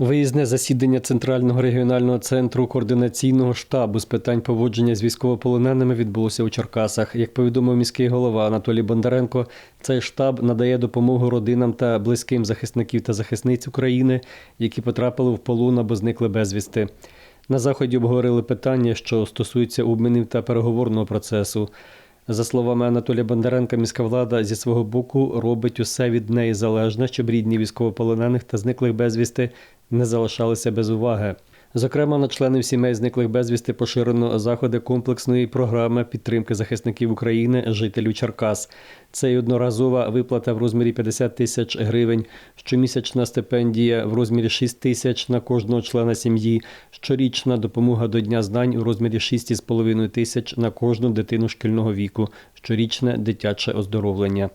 Виїзне засідання Центрального регіонального центру координаційного штабу з питань поводження з військовополоненими відбулося у Черкасах. Як повідомив міський голова Анатолій Бондаренко, цей штаб надає допомогу родинам та близьким захисників та захисниць України, які потрапили в полон або зникли безвісти. На заході обговорили питання, що стосуються обмінів та переговорного процесу. За словами Анатолія Бондаренка, міська влада зі свого боку робить усе від неї залежне, щоб рідні військовополонених та зниклих безвісти не залишалися без уваги. Зокрема, на членів сімей зниклих безвісти поширено заходи комплексної програми підтримки захисників України, жителів Черкас. Це й одноразова виплата в розмірі 50 тисяч гривень, щомісячна стипендія в розмірі 6 тисяч на кожного члена сім'ї, щорічна допомога до Дня знань у розмірі 6,5 тисяч на кожну дитину шкільного віку, щорічне дитяче оздоровлення.